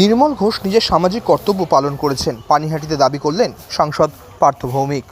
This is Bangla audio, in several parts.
নির্মল ঘোষ নিজের সামাজিক কর্তব্য পালন করেছেন। পানিহাটিতে দাবি করলেন সাংসদ Partha Bhowmick.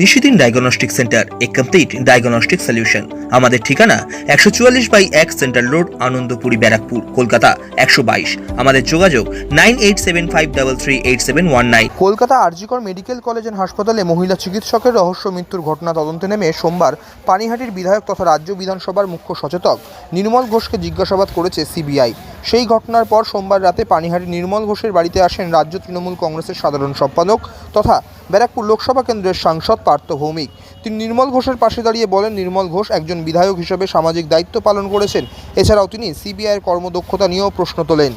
Nishidin diagnostic centre a complete diagnostic solution. আমাদের ঠিকানা একশো চুয়াল্লিশ বাই এক সেন্ট্রাল রোড আনন্দপুরি ব্যারাকপুর কলকাতা একশো বাইশ। আমাদের যোগাযোগ nine eight seven five double three eight seven one nine. Kolkata RG Kar medical college and হাসপাতালে মহিলা চিকিৎসকের রহস্য মৃত্যুর ঘটনা তদন্তে নেমে সোমবার পানিহাটির বিধায়ক তথা রাজ্য বিধানসভার মুখ্য সচেতক নির্মল ঘোষকে জিজ্ঞাসাবাদ করেছে সিবিআই। সেই ঘটনার পর সোমবার রাতে পানিহাটি নির্মল ঘোষের বাড়িতে আসেন রাজ্য তৃণমূল কংগ্রেসের সাধারণ সম্পাদক তথা ব্যারাকপুর লোকসভা কেন্দ্রের সাংসদ পার্থ ভৌমিক। তিনি নির্মল ঘোষের পাশে দাঁড়িয়ে বলেন, নির্মল ঘোষ একজন বিধায়ক হিসেবে সামাজিক দায়িত্ব পালন করেছেন। এছাড়াও তিনি সিবিআইয়ের কর্মদক্ষতা নিয়েও প্রশ্ন তোলেন।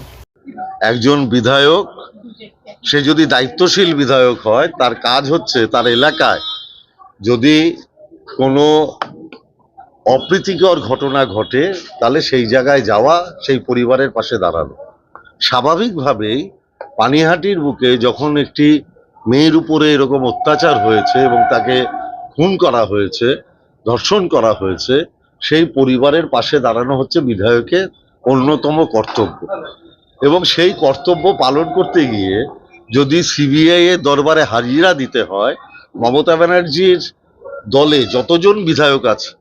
একজন বিধায়ক, সে যদি দায়িত্বশীল বিধায়ক হয়, তার কাজ হচ্ছে তার এলাকায় যদি কোনো অপ্রীতিকর ঘটনা ঘটে, তাহলে সেই জায়গায় যাওয়া, সেই পরিবারের পাশে দাঁড়ানো। স্বাভাবিকভাবেই পানিহাটির বুকে যখন একটি মেয়ের উপরে এরকম অত্যাচার হয়েছে এবং তাকে খুন করা হয়েছে, ধর্ষণ করা হয়েছে, সেই পরিবারের পাশে দাঁড়ানো হচ্ছে বিধায়কের অন্যতম কর্তব্য। এবং সেই কর্তব্য পালন করতে গিয়ে যদি সিবিআই এর দরবারে হাজিরা দিতে হয়, মমতা ব্যানার্জির দলে যতজন বিধায়ক আছে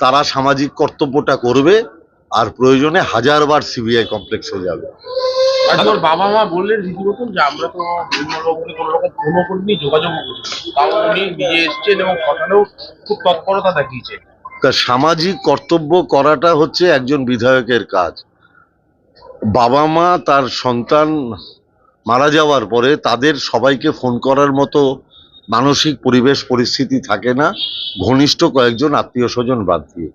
তারা সামাজিক কর্তব্যটা করবে আর প্রয়োজনে হাজারবার সিবিআই কমপ্লেক্সে যাবে। আজকে বাবা মা বললেন রীতিমতন যে আমরা তো নির্মলবাবুকে কোনো রকম ফোনও করিনি যোগাযোগও করিনি। তাও উনি নিজে এসছেন এবং ঘটানেও খুব তৎপরতা দেখিয়েছেন। তা সামাজিক কর্তব্য করাটা হচ্ছে একজন বিধায়কের কাজ। বাবা মা তার সন্তান মারা যাওয়ার পরে তাদের সবাইকে ফোন করার মতো মানসিক পরিবেশ পরিস্থিতি থাকে না ঘনিষ্ঠ কয়েকজন আত্মীয় স্বজন বাদ দিয়ে।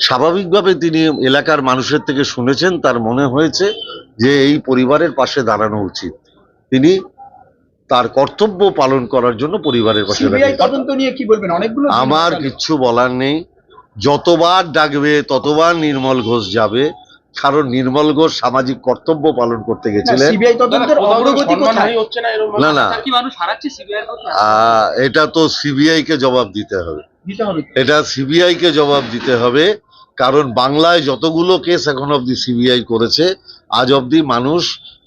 স্বাভাবিকভাবে তিনি এলাকার মানুষের থেকে শুনেছেন তার মনে হয়েছে যে এই পরিবারের পাশে দাঁড়ানো উচিত। তিনি তার কর্তব্য পালন করার জন্য পরিবারের পাশে আমার। কিচ্ছু বলার নেই। যতবার ডাকবে ততবার নির্মল ঘোষ যাবে। কারণ নির্মল ঘোষ সামাজিক কর্তব্য পালন করতে গেছিলেন। না না এটা তো সিবিআই কে জবাব দিতে হবে। এটা সিবিআই কে জবাব দিতে হবে কারণ বাংলায় যতগুলো কেস এখন অব্দি সিবিআই করেছে আজ অব্দি মানুষ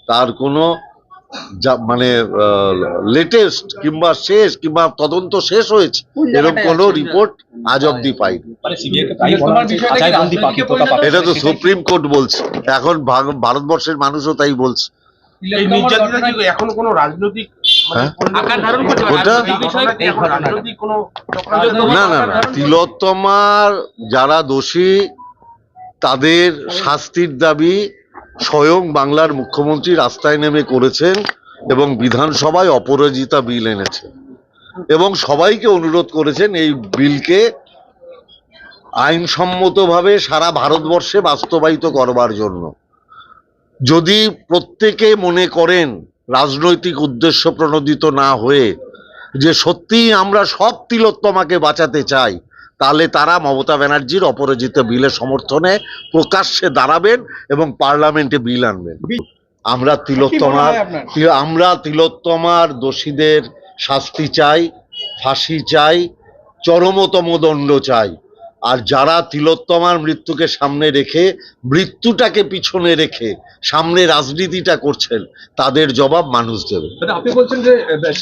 তার কোনো যা মানে লেটেস্ট কিংবা শেষ কিংবা তদন্ত শেষ হয়েছে এরকম কোনো রিপোর্ট আজ অবধি পাইনি। পরিণত এটা তো সুপ্রিম কোর্ট বলছে। এখন ভারতবর্ষের মানুষও তাই বলছে। এই নির্যাতনটা কি এখনও কোনো রাজনৈতিক মানে হ্যাঁ? না। না না তিলোত্তমার যারা দোষী তাদের শাস্তির দাবি স্বয়ং বাংলার মুখ্যমন্ত্রী রাস্তায় নেমে করেছেন এবং বিধানসভায় অপরাজিতা বিল এনেছেন এবং সবাইকে অনুরোধ করেছেন এই বিলকে আইনসম্মতভাবে সারা ভারতবর্ষে বাস্তবায়িত করবার জন্য। যদি প্রত্যেকে মনে করেন রাজনৈতিক উদ্দেশ্য প্রণোদিত না হয়ে যে সত্যিই আমরা সব তিলোত্তমাকে বাঁচাতে চাই তাহলে তারা মমতা ব্যানার্জির অপরাজিত বিলের সমর্থনে প্রকাশ্যে দাঁড়াবেন এবং পার্লামেন্টে বিল আনবেন। আমরা তিলোত্তমার আমরা তিলোত্তমার দোষীদের শাস্তি চাই ফাঁসি চাই চরমতম দণ্ড চাই। আর যারা তিলোত্তমার মৃত্যুকে সামনে রেখে মৃত্যুটাকে পিছনে রেখে সামনে রাজনীতিটা করছেন তাদের জবাব মানুষ দেবে। আপনি বলছেন যে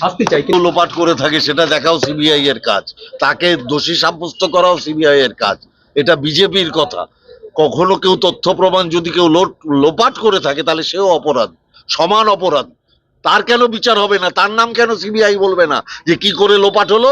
শাস্তি চাই লোপাট করে থাকে সেটা দেখাও সিবিআই এর কাজ। তাকে দোষী সাব্যস্ত করাও সিবিআই এর কাজ। এটা বিজেপির কথা। কখনো কেউ তথ্য প্রমাণ যদি কেউ লোপাট করে থাকে তাহলে সেও অপরাধ সমান অপরাধ। তার কেন বিচার হবে না? তার নাম কেন সিবিআই বলবে না? যে কি করে লোপাট হলো?